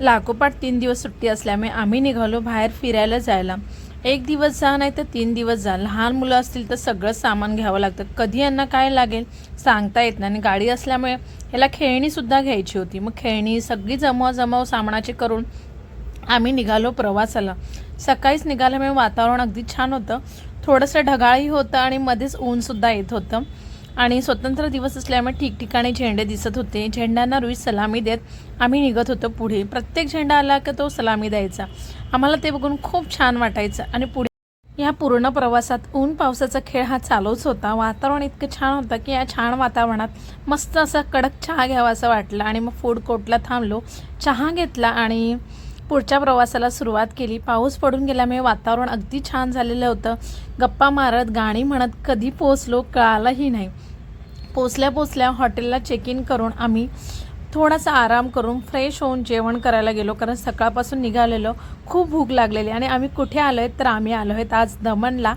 लागोपाठ तीन दिवस सुट्टी असल्यामुळे आम्ही निघालो बाहेर फिरायला जायला. एक दिवस जा नाही तर तीन दिवस जा. लहान मुलं असतील तर सगळं सामान घ्यावं लागतं. कधी यांना काय लागेल सांगता येत नाही. आणि गाडी असल्यामुळे याला खेळणीसुद्धा घ्यायची होती. मग खेळणी सगळी जमव सामानाची करून आम्ही निघालो प्रवासाला. सकाळीच निघाल्यामुळे वातावरण अगदी छान होतं. थोडंसं ढगाळही होतं आणि मध्येच ऊनसुद्धा येत होतं. आणि स्वतंत्र दिवस असल्यामुळे ठिकठिकाणी झेंडे दिसत होते. झेंड्यांना रुई सलामी देत आम्ही निघत होतो पुढे. प्रत्येक झेंडा आला की तो सलामी द्यायचा. आम्हाला ते बघून खूप छान वाटायचं. आणि पुढे या पूर्ण प्रवासात ऊन पावसाचा खेळ हा चालूच होता. वातावरण इतकं छान होतं की या छान वातावरणात मस्त असा कडक चहा घ्यावा असं वाटलं. आणि मग फूड कोर्टला थांबलो. चहा घेतला आणि पुढच्या प्रवासाला सुरुवात केली. पाऊस पडून गेल्यामुळे वातावरण अगदी छान झालेलं होतं. गप्पा मारत गाणी म्हणत कधी पोचलो कळालंही नाही. पोचल्या पोचल्या हॉटेलला चेक इन करून आम्ही थोडासा आराम करून फ्रेश होऊन जेवण करायला गेलो. कारण सकाळपासून निघालेलो. खूप भूक लागलेली आणि आम्ही कुठे आलो आहेत तर आम्ही आलो आहेत आज दमणला